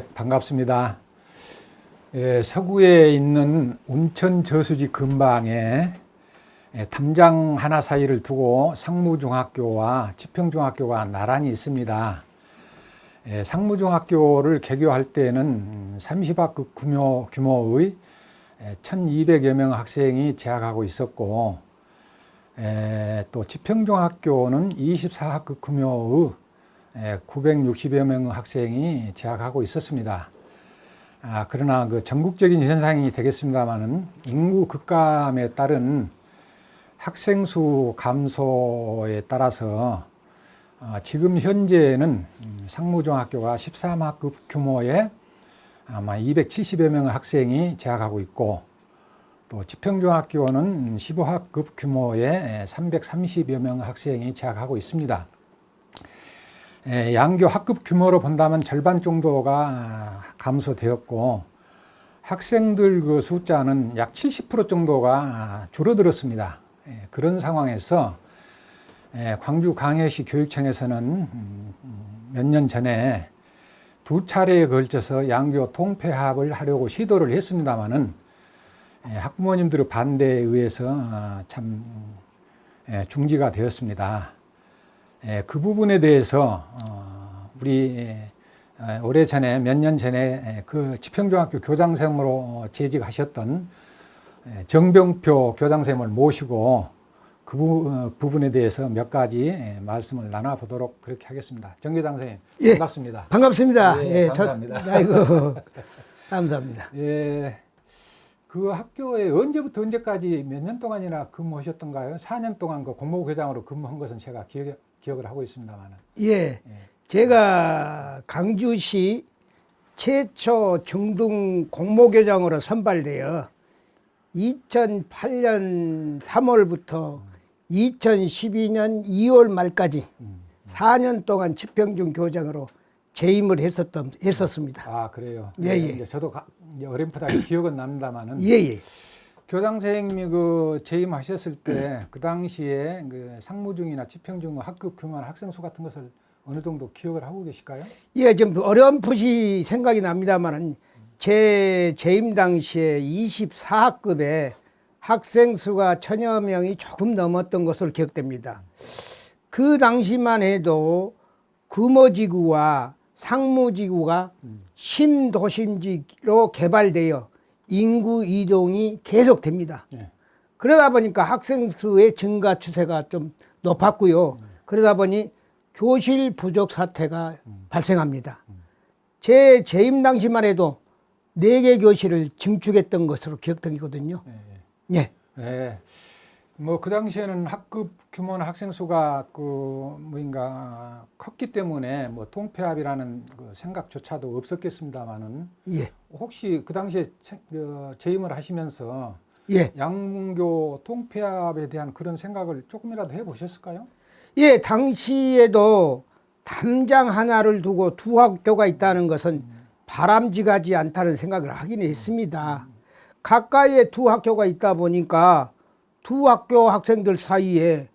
예, 반갑습니다. 예, 서구에 있는 운천 저수지 근방에 예, 담장 하나 사이를 두고 상무중학교와 지평중학교가 나란히 있습니다. 예, 상무중학교를 개교할 때는 30학급 규모, 규모의 1200여 명 학생이 재학하고 있었고, 에, 또 지평중학교는 24학급 규모의 960여 명 학생이 재학하고 있었습니다. 아, 그러나 그 전국적인 현상이 되겠습니다만은 인구 급감에 따른 학생 수 감소에 따라서 어, 지금 현재는 음, 상무중학교가 13학급 규모의 아마 270여 명의 학생이 재학하고 있고 또 지평중학교는 15학급 규모의 330여 명의 학생이 재학하고 있습니다. 에, 양교 학급 규모로 본다면 절반 정도가 감소되었고 학생들 그 숫자는 약 70% 정도가 줄어들었습니다. 예, 그런 상황에서 에, 광주 광해시 교육청에서는 몇 년 전에 두 차례에 걸쳐서 양교 통폐합을 하려고 시도를 했습니다마는 예, 학부모님들의 반대에 의해서 어, 참 예, 중지가 되었습니다. 예, 그 부분에 대해서 어, 우리 예, 오래 전에 몇 년 전에 예, 그 지평중학교 교장선생으로 재직하셨던 예, 정병표 교장선생을 모시고 그 부, 어, 부분에 대해서 몇 가지 예, 말씀을 나눠보도록 그렇게 하겠습니다. 정 교장선생님 예. 반갑습니다. 반갑습니다. 예, 예, 감사합니다. 저, 아이고, 감사합니다. 예, 그 학교에 언제부터 언제까지 몇 년 동안이나 근무하셨던가요? 4년 동안 그 공모교장으로 근무한 것은 제가 기억, 기억을 하고 있습니다만. 예, 제가 강주시 최초 중등 공모교장으로 선발되어 2008년 3월부터 2012년 2월 말까지 4년 동안 지평중 교장으로 재임을 했었던, 했었습니다. 아 그래요. 예, 네, 예. 저도 가, 어렴풋하게 기억은 납니다만은 예, 예. 교장 선생님이 그 재임하셨을 때 그 당시에 그 상무중이나 지평중 학급 규모나 학생 수 같은 것을 어느 정도 기억을 하고 계실까요? 예, 좀 어렴풋이 생각이 납니다만은 제 재임 당시에 24학급에 학생 수가 천여 명이 조금 넘었던 것으로 기억됩니다. 그 당시만 해도 금호지구와 상무지구가 신도심지로 개발되어 인구 이동이 계속됩니다. 예. 그러다 보니까 학생 수의 증가 추세가 좀 높았고요. 그러다 보니 교실 부족 사태가 발생합니다. 제 재임 당시만 해도 네 개 교실을 증축했던 것으로 기억되거든요. 예, 예. 예. 예. 뭐 그 당시에는 학급 규모나 학생 수가 그 뭐인가 컸기 때문에 뭐 통폐합이라는 그 생각조차도 없었겠습니다만은 예. 혹시 그 당시에 체- 어, 재임을 하시면서 예. 양문교 통폐합에 대한 그런 생각을 조금이라도 해보셨을까요? 예, 당시에도 담장 하나를 두고 두 학교가 있다는 것은 바람직하지 않다는 생각을 하긴 했습니다. 가까이에 두 학교가 있다 보니까 두 학교 학생들 사이에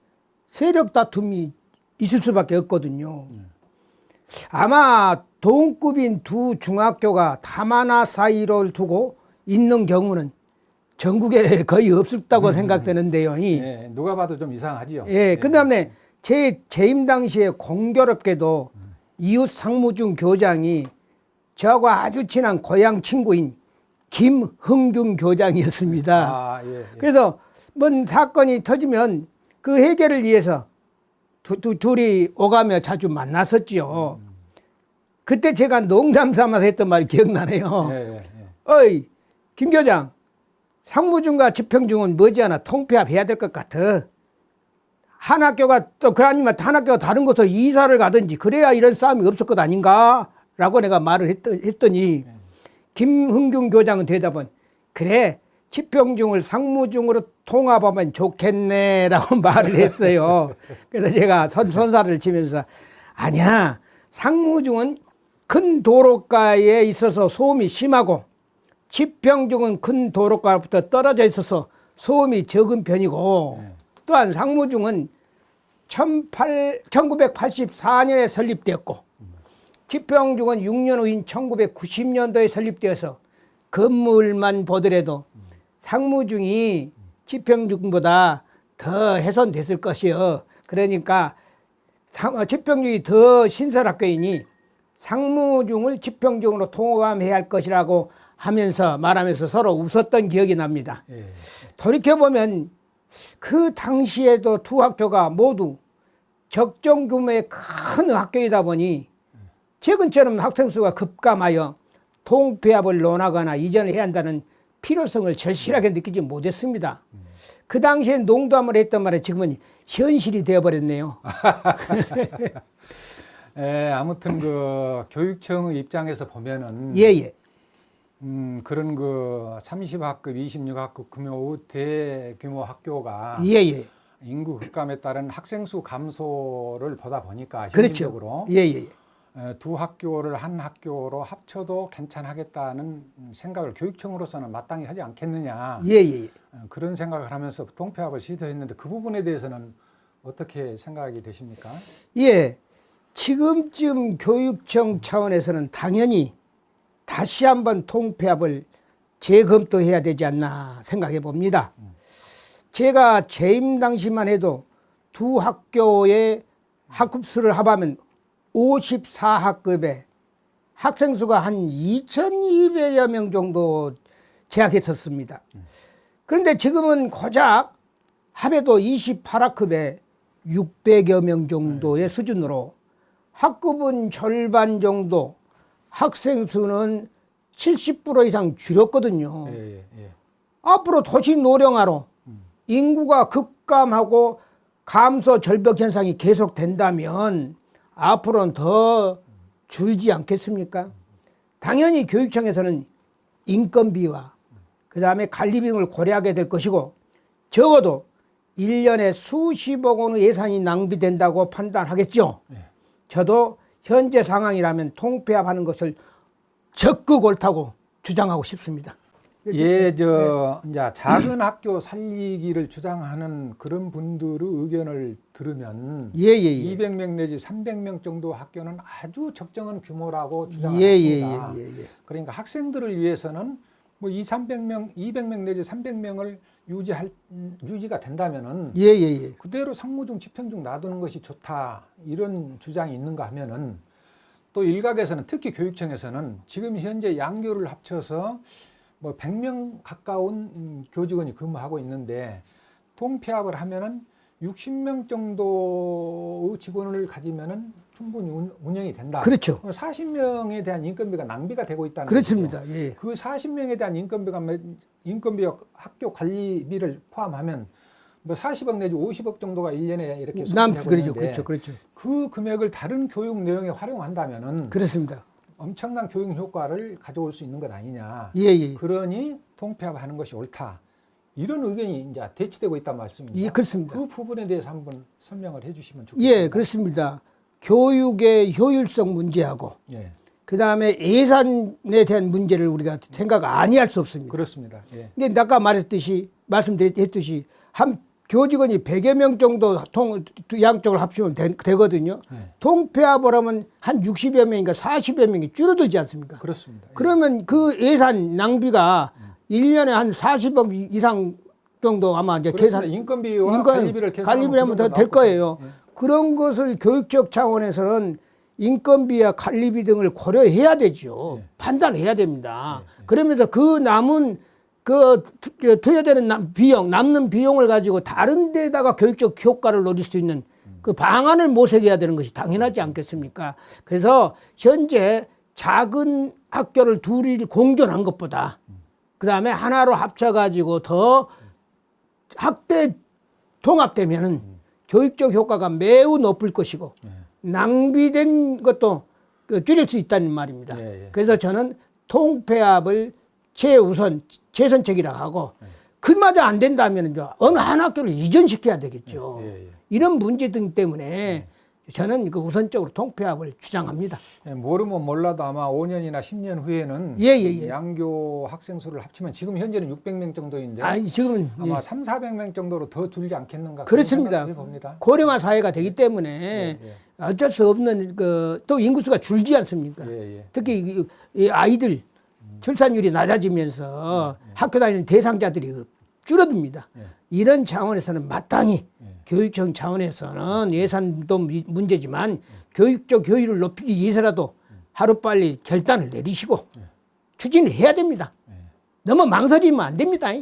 세력 다툼이 있을 수밖에 없거든요. 아마 동급인 두 중학교가 담하나 사이를 두고 있는 경우는 전국에 거의 없었다고 생각되는데요. 이 예, 누가 봐도 좀 이상하지요. 예, 그 다음에 제 재임 당시에 공교롭게도 이웃 상무중 교장이 저하고 아주 친한 고향 친구인 김흥균 교장이었습니다. 아, 예, 예. 그래서 뭔 사건이 터지면 그 해결을 위해서 두, 두, 둘이 오가며 자주 만났었지요. 그때 제가 농담 삼아서 했던 말이 기억나네요. 예, 예, 예. 어이, 김 교장, 상무중과 지평중은 머지않아 통폐합해야 될 것 같아. 한 학교가 또 그러니까 한 학교가 다른 곳으로 이사를 가든지 그래야 이런 싸움이 없을 것 아닌가? 라고 내가 말을 했더, 했더니 김흥균 교장은 대답은 그래 지평중을 상무중으로 통합하면 좋겠네 라고 말을 했어요. 그래서 제가 선, 선사를 치면서 아니야 상무중은 큰 도로가에 있어서 소음이 심하고 지평중은 큰 도로가부터 떨어져 있어서 소음이 적은 편이고 또한 상무중은 18, 1984년에 설립되었고 지평중은 6년 후인 1990년도에 설립되어서 건물만 보더라도 상무중이 지평중보다 더 훼손됐을 것이요. 그러니까 상- 어, 지평중이 더 신설학교이니 상무중을 지평중으로 통합해야 할 것이라고 하면서 말하면서 서로 웃었던 기억이 납니다. 예. 돌이켜보면 그 당시에도 두 학교가 모두 적정 규모의 큰 학교이다 보니 최근처럼 학생 수가 급감하여 통폐합을 논하거나 이전을 해야 한다는 필요성을 절실하게 느끼지 못했습니다. 그 당시에 농담을 했던 말에 지금은 현실이 되어버렸네요. 예, 아무튼 그 교육청의 입장에서 보면은 예 예. 음, 그런 그 30학급, 26학급 규모 대규모 학교가 예 예. 인구 급감에 따른 학생 수 감소를 보다 보니까 그렇죠. 현실적으로 예 예. 에, 두 학교를 한 학교로 합쳐도 괜찮하겠다는 생각을 교육청으로서는 마땅히 하지 않겠느냐 예예. 어, 그런 생각을 하면서 동폐합을 시도했는데 그 부분에 대해서는 어떻게 생각이 되십니까? 예. 지금쯤 교육청 차원에서는 당연히 다시 한번 통폐합을 재검토해야 되지 않나 생각해 봅니다. 제가 재임 당시만 해도 두 학교의 학급수를 합하면 54학급에 학생 수가 한 2,200여 명 정도 재학했었습니다. 그런데 지금은 고작 합해도 28학급에 600여 명 정도의 수준으로 학급은 절반 정도, 학생 수는 70% 이상 줄였거든요. 예, 예, 예. 앞으로 도시 노령화로 인구가 급감하고 감소 절벽 현상이 계속된다면 앞으로는 더 줄지 않겠습니까? 당연히 교육청에서는 인건비와 그 다음에 관리비용을 고려하게 될 것이고 적어도 일년에 수십억 원의 예산이 낭비된다고 판단하겠죠. 예. 저도 현재 상황이라면 통폐합하는 것을 적극 옳다고 주장하고 싶습니다. 예, 저 이제 작은 학교 살리기를 주장하는 그런 분들의 의견을 들으면 예, 예, 예. 200명 내지 300명 정도 학교는 아주 적정한 규모라고 예, 주장합니다. 예, 예, 예, 예. 그러니까 학생들을 위해서는 뭐 2, 300명, 200명 내지 300명을 유지할 음, 유지가 된다면은 예, 예, 예. 그대로 상무중 집행중 놔두는 것이 좋다 이런 주장이 있는가 하면은 또 일각에서는 특히 교육청에서는 지금 현재 양교를 합쳐서 뭐 100명 가까운 음, 교직원이 근무하고 있는데 통폐합을 하면은 60명 정도의 직원을 가지면은 충분히 운- 운영이 된다. 그렇죠. 40명에 대한 인건비가 낭비가 되고 있다는 그렇습니다. 거죠. 예. 그 40명에 대한 인건비가 몇- 인건비와 학교 관리비를 포함하면 뭐 40억 내지 50억 정도가 1년에 이렇게 남 그렇죠, 그렇죠, 그렇죠. 그 금액을 다른 교육 내용에 활용한다면은 그렇습니다. 엄청난 교육 효과를 가져올 수 있는 것 아니냐. 예, 예. 그러니 통폐합하는 것이 옳다. 이런 의견이 이제 대치되고 있단 말씀입니다. 예, 그렇습니다. 그 부분에 대해서 한번 설명을 해주시면 좋겠습니다. 예, 그렇습니다. 교육의 효율성 문제하고 예, 그 다음에 예산에 대한 문제를 우리가 생각 아니할 수 없습니다. 그렇습니다. 예, 근데 아까 말했듯이 말씀드렸듯이 한 교직원이 100여 명 정도 통 양쪽을 합치면 되, 되거든요. 네. 통폐합을 하면 한 60여 명인가 40여 명이 줄어들지 않습니까? 그렇습니다. 예. 그러면 그 예산 낭비가 일년에한 40억 이상 정도 아마 이제. 계산 인건비와 인건- 관리비를 계산하면 관리비를 하면 그 정도 더될 나올 거예요. 예. 그런 것을 교육적 차원에서는 인건비와 관리비 등을 고려해야 되죠. 예. 판단해야 됩니다. 그러면서 그 남은 그 투- 그 투여되는 남- 비용, 남는 비용을 가지고 다른 데다가 교육적 효과를 노릴 수 있는 그 방안을 모색해야 되는 것이 당연하지 않겠습니까? 그래서 현재 작은 학교를 둘이 공존한 것보다 그 다음에 하나로 합쳐가지고 더 학대 통합되면은 교육적 효과가 매우 높을 것이고 낭비된 것도 그 줄일 수 있다는 말입니다. 예, 예. 그래서 저는 통폐합을 최우선 최선책이라 하고 그마저 안 된다면 어느 한 학교를 이전시켜야 되겠죠. 예, 예. 이런 문제 등 때문에 저는 그 우선적으로 통폐합을 주장합니다. 예, 모르면 몰라도 아마 5년이나 10년 후에는 예, 예, 예. 양교 학생 수를 합치면 지금 현재는 600명 정도인데 아니 지금은 아마 예, 3, 400명 정도로 더 줄지 않겠는가 그렇습니다. 고령화 사회가 되기 때문에 예, 예. 어쩔 수 없는 그 또 인구수가 줄지 않습니까? 예, 예. 특히 이- 이 아이들 출산율이 낮아지면서 학교 다니는 대상자들이 줄어듭니다. 예. 이런 차원에서는 마땅히 예. 교육청 차원에서는 예산도 미- 문제지만 교육적 효율을 높이기 위해서라도 하루빨리 결단을 내리시고 추진을 해야 됩니다. 너무 망설이면 안 됩니다.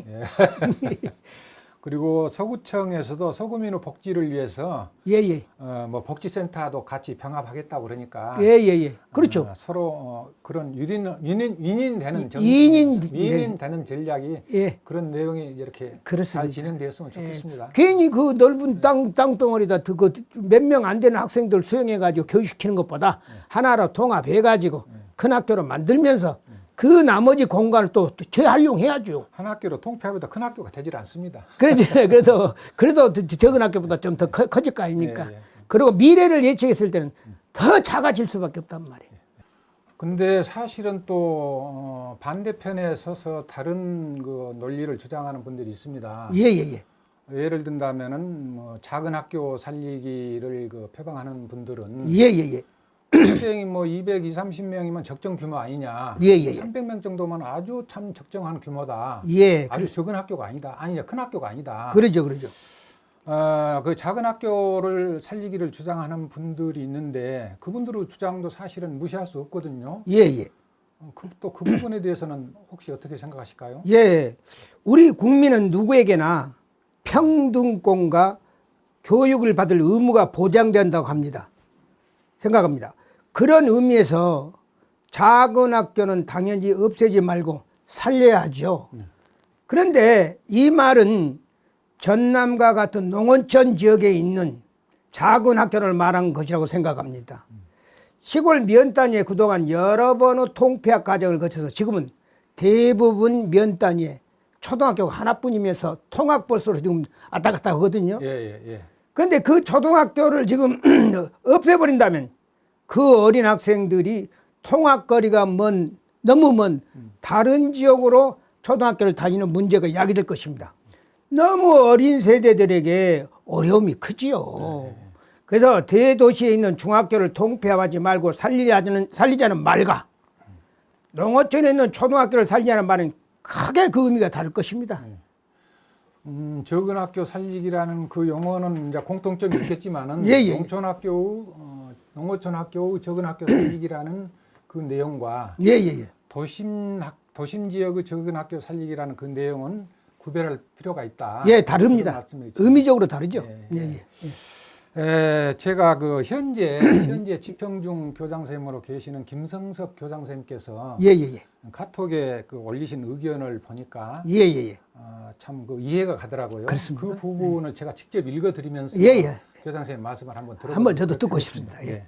그리고 서구청에서도 서구민의 복지를 위해서 예, 예. 어, 뭐 복지센터도 같이 병합하겠다고 그러니까 예, 예, 예. 그렇죠. 어, 서로 어, 그런 유린 윈인 윈인 되는 이- 정- 윈인 윈인 되는 전략이 예. 그런 내용이 이렇게 그렇습니다. 잘 진행되었으면 좋겠습니다. 괜히 그 넓은 땅, 땅덩어리다 그몇 명 안 되는 학생들 수용해 가지고 교육시키는 것보다 하나로 통합해 가지고 큰 학교로 만들면서 그 나머지 공간을 또 재활용해야죠. 한 학교로 통폐합보다 큰 학교가 되질 않습니다. 그래도, 그래도, 그래도 더 적은 학교보다 좀 더 커질 거 아닙니까? 예, 예. 그리고 미래를 예측했을 때는 더 작아질 수밖에 없단 말이에요. 근데 사실은 또 어, 반대편에 서서 다른 그 논리를 주장하는 분들이 있습니다. 예, 예, 예. 예를 든다면은 뭐 작은 학교 살리기를 그 표방하는 분들은 예, 예, 예. 학생이 뭐 200, 2, 30명이면 적정 규모 아니냐. 예, 예, 예. 300명 정도면 아주 참 적정한 규모다. 예, 아주 적은 학교가 아니다. 아니냐, 큰 학교가 아니다. 그러죠, 그러죠. 어, 그 작은 학교를 살리기를 주장하는 분들이 있는데 그분들의 주장도 사실은 무시할 수 없거든요. 예, 예. 그, 또그 부분에 대해서는 혹시 어떻게 생각하실까요? 예. 우리 국민은 누구에게나 평등권과 교육을 받을 의무가 보장된다고 합니다. 생각합니다. 그런 의미에서 작은 학교는 당연히 없애지 말고 살려야죠. 그런데 이 말은 전남과 같은 농어촌 지역에 있는 작은 학교를 말한 것이라고 생각합니다. 시골 면 단위에 그동안 여러 번의 통폐합 과정을 거쳐서 지금은 대부분 면 단위에 초등학교가 하나뿐이면서 통학버스로 지금 왔다 갔다 하거든요. 예, 예, 예. 그런데 그 초등학교를 지금 없애버린다면 그 어린 학생들이 통학거리가 먼, 너무 먼 다른 지역으로 초등학교를 다니는 문제가 야기될 것입니다. 너무 어린 세대들에게 어려움이 크지요. 그래서 대도시에 있는 중학교를 통폐합하지 말고 살리자는, 살리자는 말과 농어촌에 있는 초등학교를 살리자는 말은 크게 그 의미가 다를 것입니다. 음, 적은 학교 살리기라는 그 용어는 이제 공통점이 있겠지만은 예, 예. 농촌 학교, 어, 농어촌 학교, 적은 학교 살리기라는 그 내용과 예, 예, 예. 도심 학, 도심 지역의 적은 학교 살리기라는 그 내용은 구별할 필요가 있다. 예, 다릅니다. 의미적으로 다르죠. 예, 예, 예. 에, 제가 그 현재 현재 지평중 교장 선생님으로 계시는 김성섭 교장 선생님께서 예, 예, 예. 카톡에 그 올리신 의견을 보니까 예, 예, 예. 아, 참그 이해가 가더라고요. 그렇습니다. 그 부분을 제가 직접 읽어드리면서 예, 예. 교장 선생님 말씀을 한번 들어 한번 저도 듣고 싶습니다. 예.